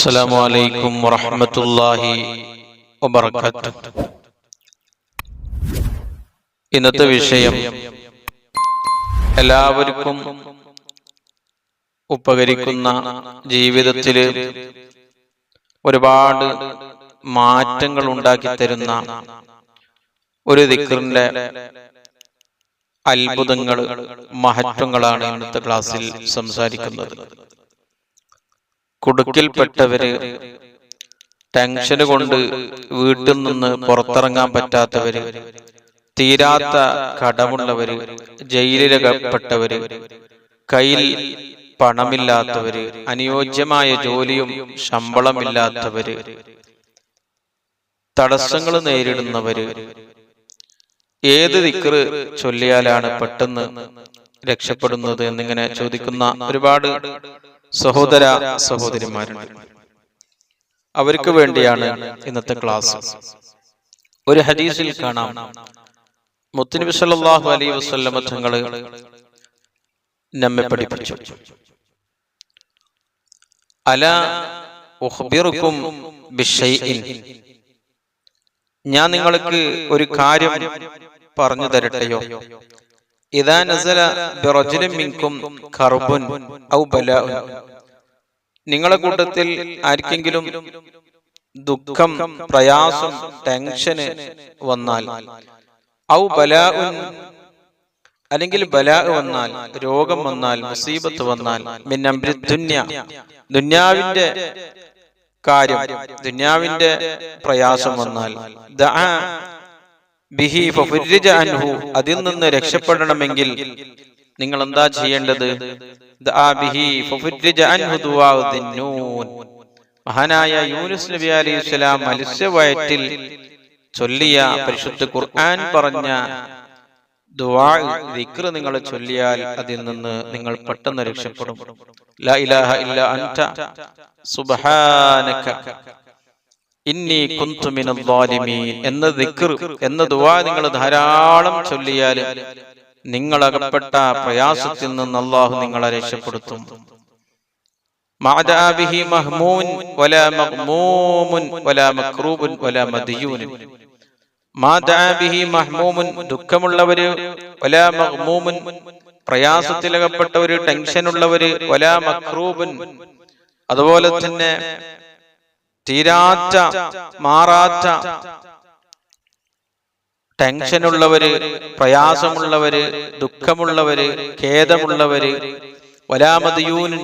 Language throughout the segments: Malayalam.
السلام عليكم ورحمة الله وبركاته ഇന്നത്തെ വിഷയം എല്ലാവർക്കും ഉപകരിക്കുന്ന ജീവിതത്തിൽ ഒരുപാട് മാറ്റങ്ങൾ ഉണ്ടാക്കി തരുന്ന ഒരു ദിക്കറിന്റെ അത്ഭുതങ്ങൾ മഹത്വങ്ങളാണ് ഇന്നത്തെ ക്ലാസ്സിൽ സംസാരിക്കുന്നത് കുടുക്കിൽപ്പെട്ടവര് ടെൻഷൻ കൊണ്ട് വീട്ടിൽ നിന്ന് പുറത്തിറങ്ങാൻ പറ്റാത്തവര് തീരാത്ത കടമുള്ളവര് ജയിലിലകപ്പെട്ടവര് കയ്യിൽ പണമില്ലാത്തവര് അനുയോജ്യമായ ജോലിയും ശമ്പളമില്ലാത്തവര് തടസ്സങ്ങൾ നേരിടുന്നവര് ഏത് ദിക്റ് ചൊല്ലിയാലാണ് പെട്ടെന്ന് രക്ഷപ്പെടുന്നത് എന്നിങ്ങനെ ചോദിക്കുന്ന ഒരുപാട് സഹോദര സഹോദരിമാരുണ്ട് അവർക്ക് വേണ്ടിയാണ് ഇന്നത്തെ ക്ലാസ്. ഒരു ഹദീസിൽ കാണാം. മുത്തുനബി സല്ലല്ലാഹു അലൈഹി വസല്ലമ തങ്ങൾ നമ്മെ പഠിപ്പിച്ചു. അല ഉഖ്ബിറുക്കും ബിഷൈഇൻ. ഞാൻ നിങ്ങൾക്ക് ഒരു കാര്യം പറഞ്ഞു തരട്ടെയോ? ഇതാ നസല മിൻകും കർബുൻ ഔ ബലാഉൻ നിങ്ങളെ കൂട്ടത്തിൽ ആർക്കെങ്കിലും ദുഃഖം പ്രയാസം ടെൻഷന് വന്നാൽ. ഔ ബലാഉൻ അല്ലെങ്കിൽ ബലാ വന്നാൽ രോഗം വന്നാൽ മുസീബത്ത് വന്നാൽ മിന്നംബ്രി ദുന്യ. ദുന്യാവിന്റെ കാര്യം ദുന്യാവിന്റെ പ്രയാസം വന്നാൽ. ബിഹി അൻഹു. അതിൽ നിന്ന് രക്ഷപ്പെടണമെങ്കിൽ നിങ്ങൾ എന്താ ചെയ്യേണ്ടത്? മഹാനായ യൂനുസ് നബി അലൈഹി സ്വലാം മത്സ്യവയറ്റിൽ ചൊല്ലിയ പരിശുദ്ധ ഖുർആൻ പറഞ്ഞ ദിക്ർ നിങ്ങൾ ചൊല്ലിയാൽ അതിൽ നിന്ന് നിങ്ങൾ പെട്ടെന്ന് രക്ഷപ്പെടും. ലാ ഇലാഹ ഇല്ല അൻത. സുബ്ഹാനക. ഇന്നി കുന്തു മിനൽ ളാലിമീൻ എന്ന ദിക്കർ എന്ന ദുആ നിങ്ങൾ ധാരാളം ചൊല്ലിയാൽ നിങ്ങളകപ്പെട്ട പ്രയാസത്തിൽ നിന്ന് അള്ളാഹു നിങ്ങളെ രക്ഷപ്പെടുത്തും. മാദാബിഹി മഹ്മൂൻ വലാ മഗ്മൂമുൻ വലാ മക്രൂബുൻ വലാ മദിയൂൻ മാദാബിഹി മഹ്മൂമുൻ ദുഃഖമുള്ളവര് പ്രയാസത്തിലകപ്പെട്ടവര് ടെൻഷനുള്ളവര് അതുപോലെ തന്നെ തീരാത്ത മാറാറ്റ ടെൻഷനുള്ളവര് പ്രയാസമുള്ളവര് ദുഃഖമുള്ളവര് ഖേദമുള്ളവര് വലാമതിയൂനിൻ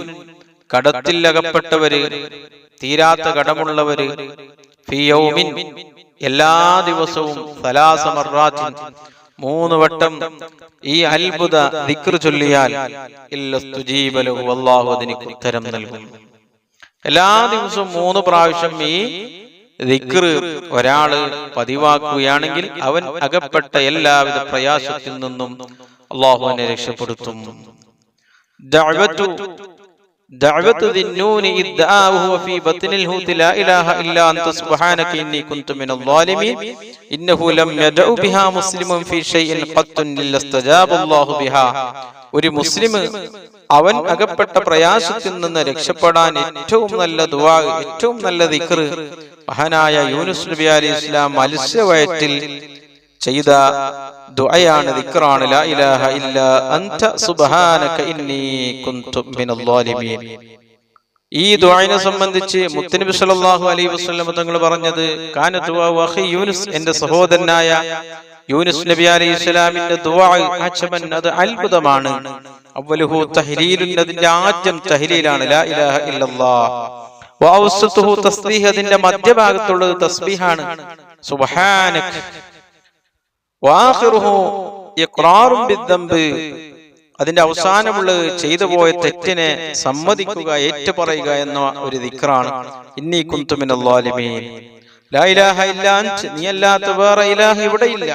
കടത്തിൽ അകപ്പെട്ടവര് തീരാത്ത കടമുള്ളവര് ഫിയൗമിൻ എല്ലാ ദിവസവും സലാസമറാത്തിൻ മൂന്ന് വട്ടം ഈ അത്ഭുത ദിക്ർ ചൊല്ലിയാൽ ഇല്ലസ്തുജീബലഹു അല്ലാഹു അതിന് ഉത്തരം നൽകും. എല്ലാ ദിവസവും മൂന്ന് പ്രാവശ്യം ഈ ദിക്ർ ഒരാൾ പതിവാക്കുകയാണെങ്കിൽ അവൻ അകപ്പെട്ട എല്ലാവിധ പ്രയാസത്തിൽ നിന്നും അള്ളാഹുവിനെ രക്ഷപ്പെടുത്തും. ഒരു മുസ്ലിം അവൻ അകപ്പെട്ട പ്രയാസത്തിൽ നിന്ന് രക്ഷപ്പെടാൻ ഏറ്റവും നല്ല ദുവാ ഏറ്റവും നല്ല ദിക്ർ മഹാനായ യൂനുസ് നബി അലി ഇസ്ലാം മത്സ്യവയറ്റിൽ ചെയ്ത ദുആയാണ് ദിക്റാണ് ലാ ഇലാഹ ഇല്ല അൻത സുബ്ഹാനക ഇന്നി കുന്തു മിനൽ ളാലിമീൻ ഈ ദുആനെ സംബന്ധിച്ച് മുത്തനബി സല്ലല്ലാഹു അലൈഹി വസല്ലം തങ്ങൾ പറഞ്ഞത് ദുആ അഖി യൂനുസ് എന്റെ സഹോദരനായ യൂനുസ് നബി അലൈഹി ഇസ്ലാമിന്റെ ദുആ അജബൻ അത് അത്ഭുതമാണ്. അവലഹു തഹ്ലീലുൻ അതിന്റെ ആദ്യം തഹ്ലീലാണ് ലാ ഇലാഹ ഇല്ലല്ലാഹ്. വഔസതുഹു തസ്ബീഹ് അതിന്റെ മധ്യഭാഗത്തുള്ളത് തസ്ബീഹാണ്. സുബ്ഹാനക. അതിന്റെ അവസാനമുള്ളത് ചെയ്തു പോയ തെറ്റിനെ സമ്മതിക്കുക ഏറ്റുപറയുക എന്ന ഒരു ദിക്റാണ് ഇന്നീ അൻത്. നീ അല്ലാത്ത വേറെ ഇലാഹ ഇവിടെയില്ല.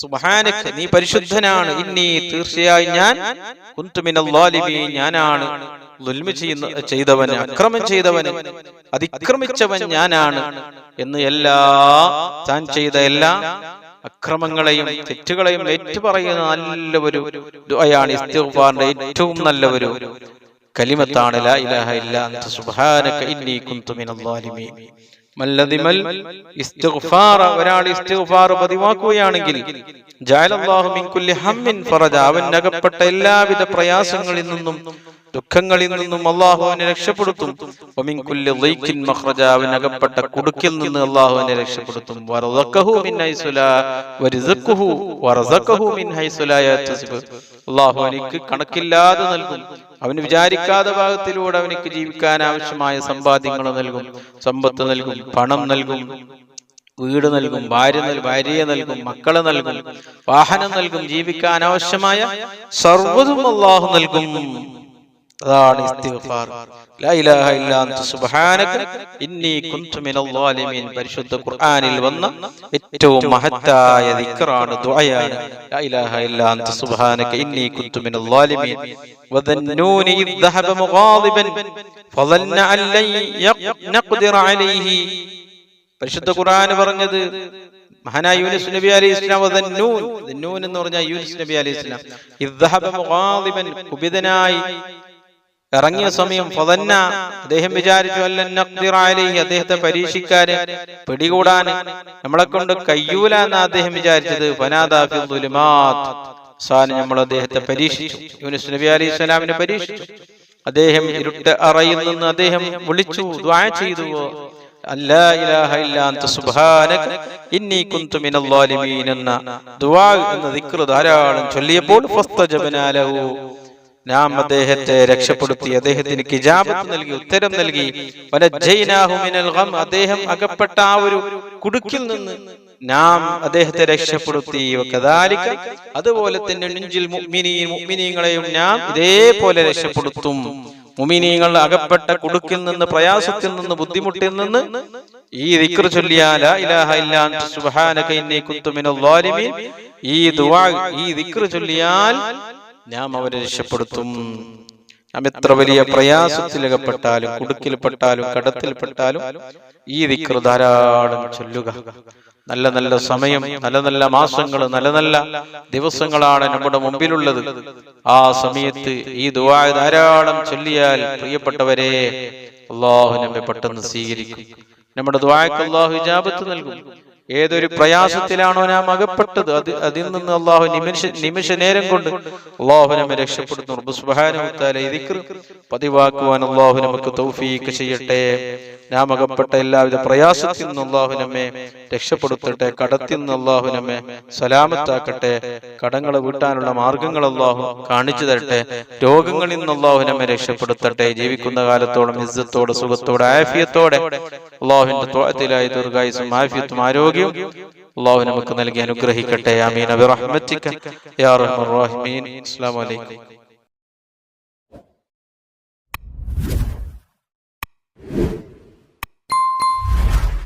സുബ്ഹാനക നീ പരിശുദ്ധനാണ്. ഇന്നീ തീർച്ചയായും ഞാൻ കുന്തുമിനൽ ളാലിമീൻ ഞാനാണ്. ദുൽമ ചെയ്യുന്ന ചെയ്തവന് അക്രമം ചെയ്തവന് അതിക്രമിച്ചവൻ ഞാനാണ് എന്ന് എല്ലാ താൻ ചെയ്ത എല്ലാ അക്രമങ്ങളെയും തെറ്റുകളെയും ഏറ്റുപറയുന്ന നല്ല ഒരു ദുആയാണ് ഇസ്തിഗ്ഫാറിന്റെ ഏറ്റവും നല്ല ഒരു കലിമത്താണ് ലാ ഇലാഹ ഇല്ല അൻത സുബ്ഹാനക ഇന്നി കുന്തു മിനൽ ളാലിമീൻ. മല്ലദിമൽ ഇസ്തിഗ്ഫാർ ഒരാൾ ഇസ്തിഗ്ഫാർ പതിവാക്കുകയാണെങ്കിൽ ജഅലല്ലാഹു മിൻ കുല്ലി ഹമ്മിൻ ഫറജ അവൻ അകപ്പെട്ട എല്ലാവിധ പ്രയാസങ്ങളിൽ നിന്നും ദുഃഖങ്ങളിൽ നിന്നും അള്ളാഹുവിനെ രക്ഷപ്പെടുത്തും. അകപ്പെട്ട കുടുക്കിൽ നിന്ന് അള്ളാഹുവിനെ രക്ഷപ്പെടുത്തും. അള്ളാഹു എനിക്ക് കണക്കില്ലാതെ നൽകും. അവന് വിചാരിക്കാത്ത ഭാഗത്തിലൂടെ അവനിക്ക് ജീവിക്കാൻ ആവശ്യമായ സമ്പാദ്യങ്ങൾ നൽകും. സമ്പത്ത് നൽകും പണം നൽകും വീട് നൽകും ഭാര്യ ഭാര്യയെ നൽകും മക്കളെ നൽകും വാഹനം നൽകും ജീവിക്കാൻ ആവശ്യമായ സർവതും അള്ളാഹു നൽകും. അതാണ് ഇസ്തിഗ്ഫാർ ലാ ഇലാഹ ഇല്ലാ അൻത സുബ്ഹാനക ഇന്നി കുൻതു മിനൽ ളാലിമീൻ പരിശുദ്ധ ഖുർആനിൽ വന്ന ഏറ്റവും മഹത്തായ ദിക്റാണ് ദുആയാണ് ലാ ഇലാഹ ഇല്ലാ അൻത സുബ്ഹാനക ഇന്നി കുൻതു മിനൽ ളാലിമീൻ وذنون إذ ذهب مغاضبا فظن أن لن يق- نقدر عليه പരിശുദ്ധ ഖുർആൻ പറഞ്ഞത് മഹാനായ യൂനുസ് നബി അലൈഹി ഇസ്ലാം വദന്നൂൻ ദന്നൂൻ എന്ന് പറഞ്ഞാൽ യൂനുസ് നബി അലൈഹി ഇസ്ലാം ഇദ്ദഹബ മുഗാദിബൻ കുപിതനായി ഇറങ്ങിയ സമയം ഫതന്ന. അദ്ദേഹം വിചാരിച്ചു അലൈഹി. അദ്ദേഹത്തെ പരീക്ഷിക്കാന് പിടികൂടാൻ നമ്മളെ കൊണ്ട് കയ്യൂല എന്ന് അദ്ദേഹം വിചാരിച്ചത് നമ്മൾ അദ്ദേഹത്തെ പരീക്ഷിച്ചു. യൂനിസ് നബി അലി സ്വലാമിനെ പരീക്ഷിച്ചു. അദ്ദേഹം ഇരുട്ട് അറയിൽ നിന്ന് അദ്ദേഹം വിളിച്ചു ചെയ്തു. അല്ലാ ഇലാഹ ഇല്ലാ സുബ്ഹാനക. ഇന്നി കുന്തു മിനൽ എന്ന ദുആ എന്ന ദിക്ർ ധാരാളം ചൊല്ലിയപ്പോൾ ഫസ്തജബനാ ലഹു നാം അദ്ദേഹത്തെ രക്ഷപ്പെടുത്തി അദ്ദേഹത്തിന് കിജാബത്ത് നൽകി ഉത്തരം നൽകി. അദ്ദേഹം അകപ്പെട്ട ആ ഒരു കുടുക്കിൽ നിന്ന് നാം അദ്ദേഹത്തെ രക്ഷപ്പെടുത്തി. അതുപോലെ തന്നെ നെഞ്ചിൽ മുഅ്മിനീങ്ങളെയും നാം ഇതേപോലെ രക്ഷപ്പെടുത്തും. മുമിനീങ്ങൾ അകപ്പെട്ട കുടുക്കിൽ നിന്ന് പ്രയാസത്തിൽ നിന്ന് ബുദ്ധിമുട്ടിൽ നിന്ന് ഈ ദിക്ർ ചൊല്ലിയാൽ ലാ ഇലാഹ ഇല്ലാ സുബ്ഹാനക ഇന്നി കുന്തു മിനൽ ഈ ദുആ ഈ ദിക്ർ ചൊല്ലിയാൽ നാം അവരെ രക്ഷപ്പെടുത്തും. നാം എത്ര വലിയ പ്രയാസത്തിലകപ്പെട്ടാലും കുടുക്കിൽപ്പെട്ടാലും കടത്തിൽപ്പെട്ടാലും ഈ ദിക്ർ ധാരാളം ചൊല്ലുക. നല്ല നല്ല സമയം നല്ല നല്ല മാസങ്ങൾ നല്ല നല്ല ദിവസങ്ങളാണ് നമ്മുടെ മുമ്പിലുള്ളത്. ആ സമയത്ത് ഈ ദുആ ധാരാളം ചൊല്ലിയാൽ പ്രിയപ്പെട്ടവരെ അള്ളാഹു നമ്മെ പെട്ടെന്ന് സ്വീകരിക്കും. നമ്മുടെ ദ്വായക്ക് അള്ളാഹു ഹിജാബത്ത് നൽകും. ഏതൊരു പ്രയാസത്തിലാണോ ഞാൻ അകപ്പെട്ടത്? അത് അതിൽ നിന്ന് അള്ളാഹു നിമിഷ നിമിഷ നേരം കൊണ്ട് അള്ളാഹു നമ്മെ ദിക്ർ പതിവാക്കുവാൻ അള്ളാഹു നമുക്ക് തൗഫീക്ക് ചെയ്യട്ടെ. നാം അകപ്പെട്ട എല്ലാവിധ പ്രയാസത്തിൽ നിന്ന് അള്ളാഹു നമ്മെ രക്ഷപ്പെടുത്തട്ടെ കടത്തിൽ നിന്ന് അള്ളാഹു നമ്മെ സലാമത്താക്കട്ടെ കടങ്ങളെ വീട്ടാനുള്ള മാർഗങ്ങൾ അള്ളാഹു കാണിച്ചു തരട്ടെ. രോഗങ്ങളിൽ നിന്ന് അള്ളാഹു നമ്മെ രക്ഷപ്പെടുത്തട്ടെ ജീവിക്കുന്ന കാലത്തോളം ഇസ്സത്തോടെ സുഖത്തോടെ ആഫിയത്തോടെ അള്ളാഹുവിന്റെ തോഴത്തിലായി ദീർഘായുസും ആഫിയത്തും ആരോഗ്യവും അള്ളാഹു നമുക്ക് നൽകി അനുഗ്രഹിക്കട്ടെ. അമീൻ അബിറഹ്മത്തിക യാ റഹീമീൻ. അസ്സലാമു അലൈക്കും.